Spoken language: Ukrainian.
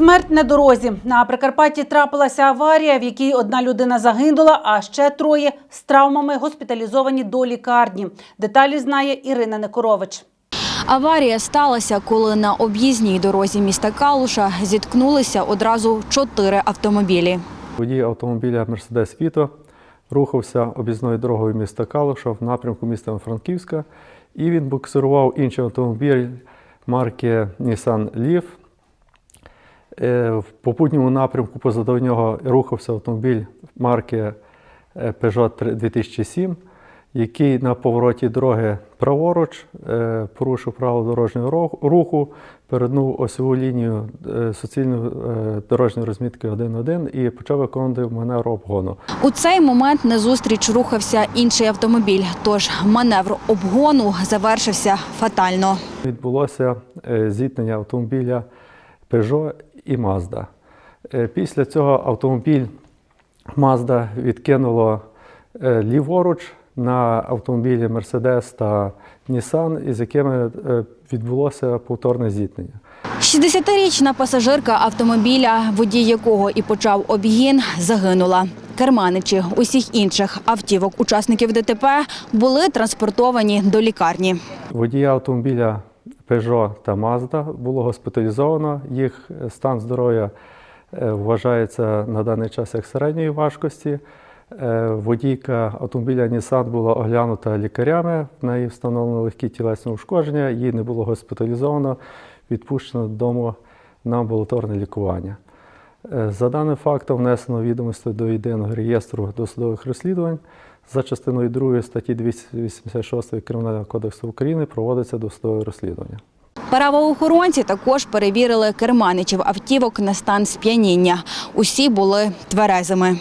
Смерть на дорозі. На Прикарпатті трапилася аварія, в якій одна людина загинула, а ще троє з травмами госпіталізовані до лікарні. Деталі знає Ірина Некорович. Аварія сталася, коли на об'їзній дорозі міста Калуша зіткнулися одразу чотири автомобілі. Водій автомобіля Мерседес Віто рухався об'їзною дорогою міста Калуша в напрямку міста Франківська, і він буксирував інший автомобіль марки Nissan Leaf. Е, В попутньому напрямку позаду нього рухався автомобіль марки е, Peugeot 2007, який на повороті дороги праворуч е, порушив правила дорожнього руху- перетнув осьову лінію суцільної дорожньої розмітки 1.1 і почав виконувати маневр обгону. У цей момент назустріч рухався інший автомобіль, тож маневр обгону завершився фатально. Відбулося зіткнення автомобіля Peugeot і Mazda. Е, Після цього автомобіль Mazda відкинуло е, ліворуч на автомобілі Mercedes та Nissan, із якими е, відбулося повторне зіткнення. 60-річна пасажирка автомобіля, водій якого і почав обгін, загинула. Керманичі усіх інших автівок учасників ДТП були транспортовані до лікарні. Водія автомобіля Peugeot та Mazda було госпіталізовано. Їх стан здоров'я е, вважається на даний час як середньої важкості. Е, Водійка автомобіля Nissan була оглянута лікарями. В неї встановлено легкі тілесні ушкодження. Її не було госпіталізовано, відпущено додому на амбулаторне лікування. Е, За даним фактом внесено відомості до єдиного реєстру досудових розслідувань. За частиною 2 статті 286 Кримінального кодексу України проводиться досудове розслідування. Правоохоронці також перевірили керманичів автівок на стан сп'яніння. Усі були тверезими.